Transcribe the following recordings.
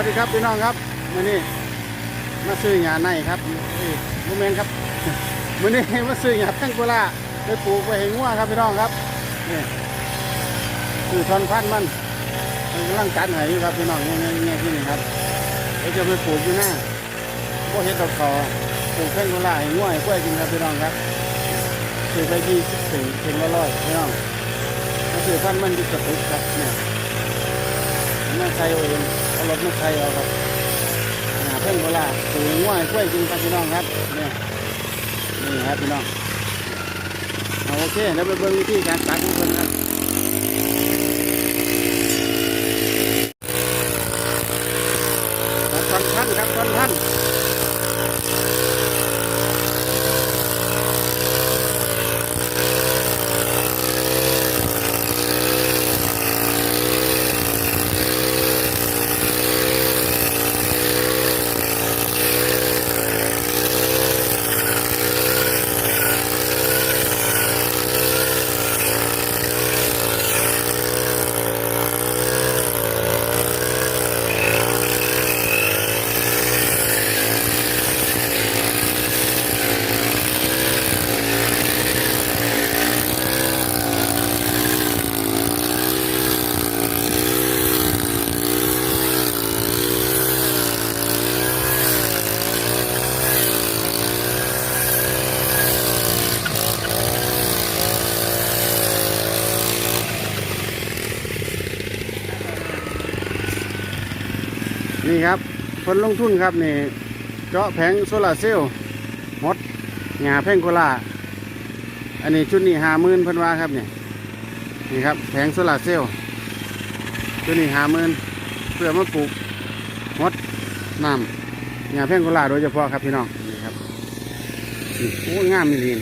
วัสดีครับพี่น้องครับมื่อนี้มาซื้อหญ้าในครับนี่โมเมนครับมื่อนี้มาซื้อหญ้าแตงกุลาไปปลูกไปให้งัวครับพี่น้องครับนี่คือทอนพันมันมันกำลังกัดใหอยู่ครับพี่น้องเนี่ยเนี่ยเนี่ยที่นี่ครับเราจะไปปลูกอยู่หน้าพวกเห็ดดอกคอปลูกแตงกุลาให้งัวให้กล้วยกินครับพี่น้องครับซื้อไปยี่สิบถึงถึงละร้อยพี่น้องมาซื้อพันมันอยู่กระปุกครับเนี่ยมาใส่เอาเอง รถมาใส่เอาครับหาเพิ่งเวลาสูงว่ายกล้วยกินครับพี่น้องครับนี่นี่ครับพี่น้องเอาโอเคเดี๋ยวไปเบิ่งวิธีการตัดของเพิ่นครับตัดท่อนพันครับท่อนพัน นี่ครับคนลงทุนครับนี่เจาะแผงโซลาร์เซลล์หดหงาแพงโคลาอันนี้ชุดนี้หาหมื่นเพิ่นว่าครับเนี่ยนี่ครับแผงโซลาร์เซลล์ชุดนี้หาหมื่นเพื่อมาปลูกหดน้ำหงาแพงโคลาโดยเฉพาะครับพี่น้องนี่ครับโอ้งามมีลีน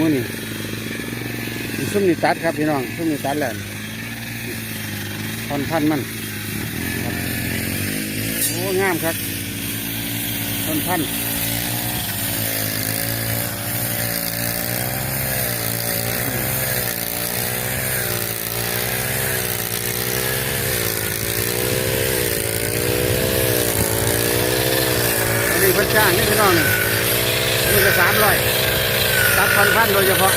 มือนี่นี่ซุ้มนี่ตัดครับพี่น้องซุ้มนี่ตัดแล้วนี่ท่อนพันมัน อ้งามครับต้นพันธุ์อันนี้เพิ่นจ้างนี่พี่น้องนี่นนี้ก็สามร้อยตัดพันพันโดยเฉพาะ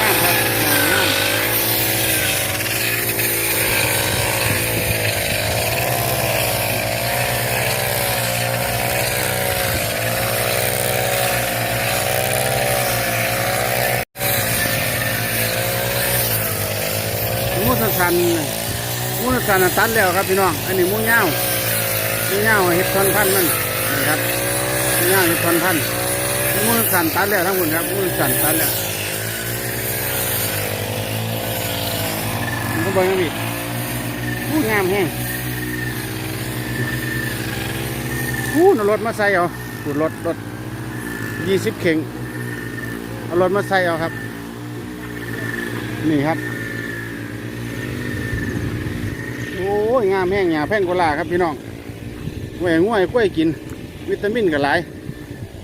งามครับงามหมูสันสันหมู สันสันน่ะตัดแล้วครับพี่น้อง อันนี้หมูเงาหมูเงาเห็ดทอนพันมันนี่ครับหมูเงาเห็ดทอนพันธุ์หมูสันสันตัดแล้วทั้งหมดครับมูสันสันตัดแล้วมันก็บิ่งนะพี่ผู้งามแห้งผู้นรถมาใส่เอาปูดรถรถยี่สิบเข่งเอารถมาใส่เอาครับ นี่ครับ โอ้ ยงามแห้งหยาแพงโกลาครับพี่น้องแหวงง่วยกล้วยกิน วิตามินก็หลาย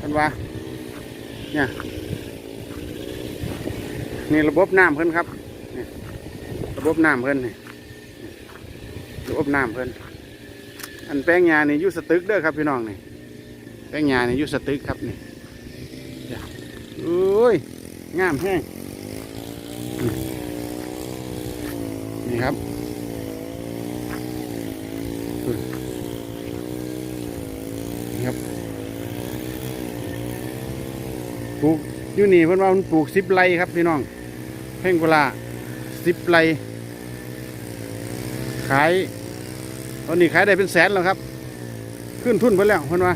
กันว่าเนี่ยนี่ระบบน้ำเพิ่นครับระบบน้ำเพิ่นนี่ระบบน้ำเพิ่นอันแป้งยานี่ยู่สตึกเด้อครับพี่น้องนี่แป้งยานี่ยู่สตึกครับนี่โอ้ยงามแห้งนี่ครับ ครับปลูกอยู่นี่เพิ่นว่ามันปลูกสิบไรครับพี่น้องเพ่งกุลาสิบไรขายตอนนี้ขายได้เป็นแสนแล้วครับ ขึ้นทุนไปแล้วคนว่า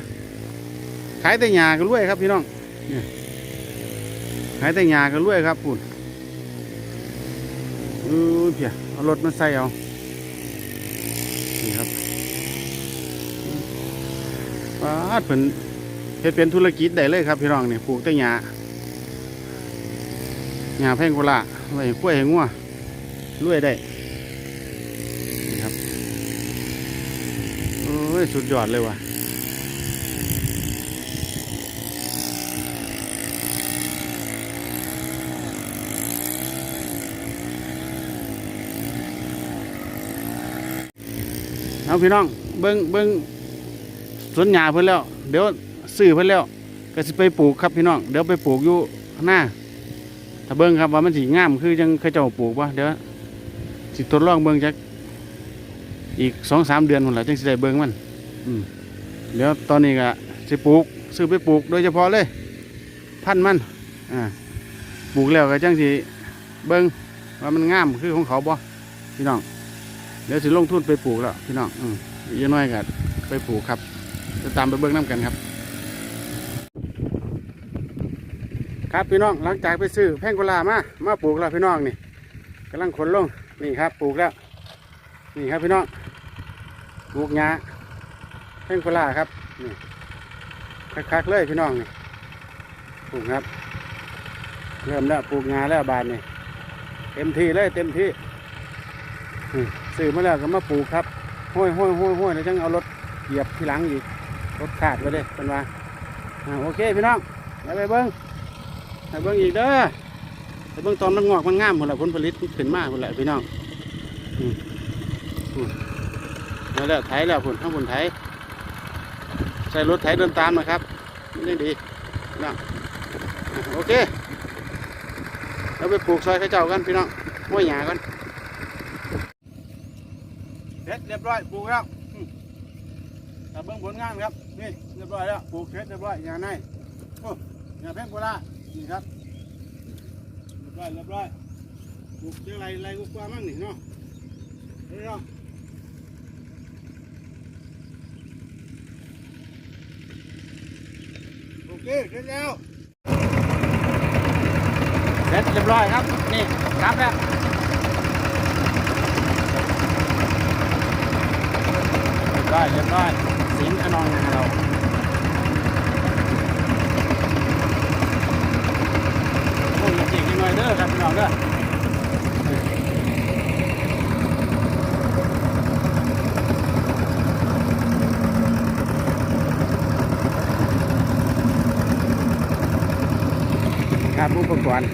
ขายแต่หญ้าก็รวยครับพี่น้องขายแต่หญ้าก็รวยครับปุ่นเออเพียเอารถมาใส่เอานี่ครับ ป้าดเพิ่นเฮ็ดเป็นธุรกิจได้เลยครับพี่น้องนี่ปลูกแต่หญ้าหญ้าแพงโกลาบไว้กล้วยให้งัวรวยได้ครับโอ้ยสุดยอดเลยว่ะเอาพี่น้องเบิ้งเบิ้ง สวนหญ้าเพิ่นแล้ว เดี๋ยวซื้อเพิ่นแล้วก็สิไปปลูกครับพี่น้องเดี๋ยวไปปลูกอยู่หน้าถ้าเบิ้งครับว่ามันสีงามคือจังเขาเจ้าปลูกบ่เดี๋ยวสิทดลองเบิ้งจักอีกสองสามเดือนหมดแล้วจังสิได้เบิ้งมันอืมเดี๋ยวตอนนี้ก็สิปลูกซื้อไปปลูกโดยเฉพาะเลย พันมันอ่าปลูกแล้วก็จังสิเบิ้งว่ามันงามคือของเขาบ่พี่น้องเดี๋ยวสิลงทุนไปปลูกแล้วพี่น้องอืมย่างน้อยก็ไปปลูกครับ จะตามไปเบิ้งน้กันครับ ครับพี่น้องหลังจากไปซื้อแพงโกลามามาปลูกแล้วพี่น้องนี่กำลังขนลงนี่ครับปลูกแล้ว นี่ครับพี่น้องปลูกหญ้าแพงโกลาครับนี่คักๆเลยพี่น้องนี่ปลูกครับ เริ่มแล้วปลูกหญ้าแล้วบานนี่เต็มที่เลยเต็มที่นี่ซื้อมาแล้วก็มาปลูกครับห้อยห้อยห้อยห้อยแล้วจังเอารถเหยียบที่หลังอีก รถขาดไปเลยเป็นว่าอ่าโอเคพี่น้องไปไปเบิ้งให้เบิ่งอีกเด้อให้เบิ่งตอนมันงอกมันงามหมดและผลผลิตขึ้นมากหมดละพี่น้องอือืมแล้วแล้วไถแล้วผลข้างบนไถใส่รถไถเดินตามนะครับนยังดีพี่น้องอะโอเคเราไปปลูกซอยข้าเจ้ากันพี่น้องห้วยหยากันเสร็จเรียบร้อยปลูกแล้ว แต่เบิ่งผลงานครับนี่เรียบร้อยแล้วปลูกเสร็จเรียบร้อยหยาในโอ้หยาแพงโกลานี่ครับเรียบร้อยเรียบร้อยปลูกเจออะไรไรกูกว่ามั่งนี่เนาะเฮ้ยเนาะโอเคเสร็จแล้วเสร็จเรียบร้อยครับนี่ครับแล้วเรียบร้อยเรียบร้อย สิงห์อนองงาเราโอ้ยเก่งจังหน่อยเด้อครับพี่น้องเด้อครับอุปกรณ์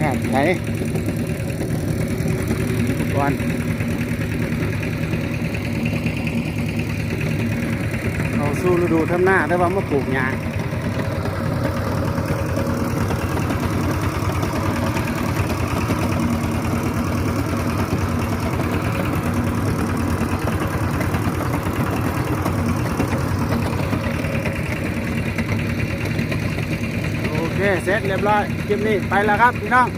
ครับไหนอุปกรณ์เอา สู้ฤดูทำหน้าได้ว่ามาปลูกหญ้าโอเคเสร็จเรียบร้อยคลิปนี้ไปแล้วครับพี่น้อง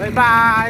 บ๊ายบาย